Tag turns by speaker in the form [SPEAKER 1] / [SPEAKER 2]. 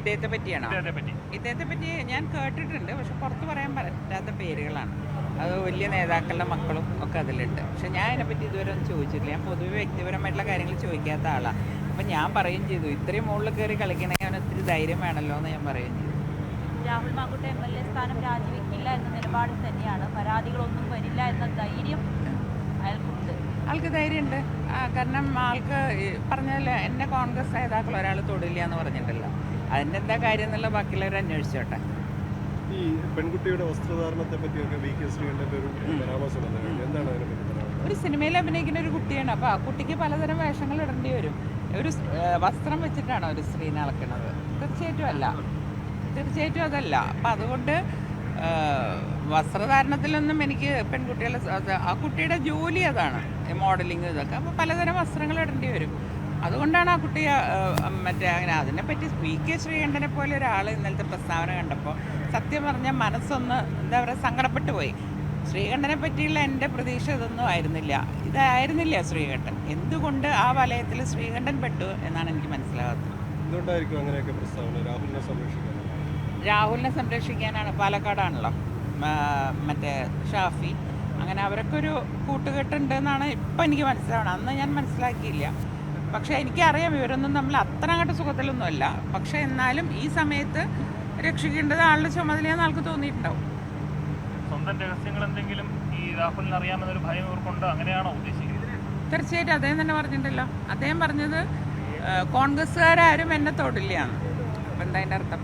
[SPEAKER 1] ഇദ്ദേഹത്തെ പറ്റിയാണോ?
[SPEAKER 2] ഇദ്ദേഹത്തെ പറ്റി.
[SPEAKER 1] ഇദ്ദേഹത്തെ പറ്റി ഞാൻ കേട്ടിട്ടുണ്ട് പക്ഷെ പുറത്ത് പറയാൻ പറ്റാത്ത പേരുകളാണ്. അത് വലിയ നേതാക്കളുടെ മക്കളും ഒക്കെ അതിലുണ്ട്. പക്ഷെ ഞാൻ അതിനെപ്പറ്റി ഇതുവരെ ഒന്നും ചോദിച്ചിട്ടില്ല. ഞാൻ പൊതുവെ വ്യക്തിപരമായിട്ടുള്ള കാര്യങ്ങൾ ചോദിക്കാത്ത ആളാണ് അപ്പം ഞാൻ പറയുകയും ചെയ്തു ഇത്രയും മുകളിൽ കയറി കളിക്കണമെങ്കിൽ അവന് ഒത്തിരി ധൈര്യം വേണമല്ലോ എന്ന് ഞാൻ പറയുകയും ചെയ്തു.
[SPEAKER 3] രാഹുൽ മാങ്കുട്ട എം എൽ എ സ്ഥാനം രാജിവെക്കില്ല എന്ന നിലപാടിൽ തന്നെയാണ്. പരാതികളൊന്നും വരില്ല എന്ന ധൈര്യം അയാൾക്കുണ്ട്.
[SPEAKER 1] ആൾക്ക് ധൈര്യമുണ്ട്. കാരണം ആൾക്ക് പറഞ്ഞല്ലേ പറഞ്ഞല്ലോ എന്നെ കോൺഗ്രസ് നേതാക്കൾ ഒരാൾ തൊടില്ല എന്ന് പറഞ്ഞിട്ടല്ലോ അതിന്റെ എന്താ കാര്യം എന്നുള്ള ബാക്കിയുള്ളവർ അന്വേഷിച്ചോട്ടെ.
[SPEAKER 4] ഈ പെൺകുട്ടിയുടെ വസ്ത്രധാരണത്തെ പറ്റിയൊക്കെ വി കെ പരാമർശം എന്താണ്
[SPEAKER 1] ഒരു സിനിമയിൽ അഭിനയിക്കുന്ന ഒരു കുട്ടിയാണ്. അപ്പോൾ ആ കുട്ടിക്ക് പലതരം വേഷങ്ങൾ ഇടേണ്ടി വരും. ഒരു വസ്ത്രം വെച്ചിട്ടാണോ ഒരു സ്ത്രീനെ അളക്കുന്നത് തീർച്ചയായിട്ടും അല്ല. തീർച്ചയായിട്ടും അതല്ല. അപ്പം അതുകൊണ്ട് വസ്ത്രധാരണത്തിലൊന്നും എനിക്ക് പെൺകുട്ടികളെ ആ കുട്ടിയുടെ ജോലി അതാണ്. മോഡലിങ് ഇതൊക്കെ. അപ്പോൾ പലതരം വസ്ത്രങ്ങൾ ഇടേണ്ടി വരും. അതുകൊണ്ടാണ് ആ കുട്ടി ആ, ആ, മറ്റേ അങ്ങനെ അതിനെപ്പറ്റി പി കെ ശ്രീകണ്ഠനെ പോലെ ഒരാൾ ഇന്നലത്തെ പ്രസ്താവന കണ്ടപ്പോൾ സത്യം പറഞ്ഞാൽ മനസ്സൊന്ന് എന്താ പറയുക സങ്കടപ്പെട്ടു പോയി. ശ്രീകണ്ഠനെ പറ്റിയുള്ള എന്റെ പ്രതീക്ഷ ഇതൊന്നും ആയിരുന്നില്ല. ഇതായിരുന്നില്ല ശ്രീകണ്ഠൻ. എന്തുകൊണ്ട് ആ വലയത്തിൽ ശ്രീകണ്ഠൻ പെട്ടു എന്നാണ് എനിക്ക് മനസ്സിലാകാത്തത്
[SPEAKER 4] എന്തുകൊണ്ടായിരിക്കും അങ്ങനെയൊക്കെ പ്രസ്താവന രാഹുലിനെ സംരക്ഷിക്കാൻ
[SPEAKER 1] രാഹുലിനെ സംരക്ഷിക്കാനാണ് പാലക്കാടാണല്ലോ. മറ്റേ ഷാഫി. അങ്ങനെ അവരൊക്കെ ഒരു കൂട്ടുകെട്ടുണ്ട് എന്നാണ് ഇപ്പം എനിക്ക് മനസ്സിലാവണം അന്ന് ഞാൻ മനസ്സിലാക്കിയില്ല. പക്ഷേ എനിക്കറിയാം ഇവരൊന്നും നമ്മൾ അത്ര അങ്ങോട്ട് സുഖത്തിലൊന്നുമല്ല. പക്ഷേ എന്നാലും ഈ സമയത്ത് രക്ഷിക്കേണ്ടത് ആളുടെ ചുമതലയാന്ന് ആൾക്ക് തോന്നിയിട്ടുണ്ടാവും.
[SPEAKER 2] സ്വന്തം രഹസ്യങ്ങൾ എന്തെങ്കിലും ഈ രാഹുലിന് അറിയാമെന്നൊരു ഭയം ഇവർക്കുണ്ട്. അങ്ങനെയാണോ ഉദ്ദേശിക്കുന്നത്?
[SPEAKER 1] തീർച്ചയായിട്ടും അദ്ദേഹം തന്നെ പറഞ്ഞിട്ടുണ്ടല്ലോ. അദ്ദേഹം പറഞ്ഞത് കോൺഗ്രസ്സുകാരും എന്നെ തൊടില്ല അപ്പം എന്താ അതിന്റെ അർത്ഥം?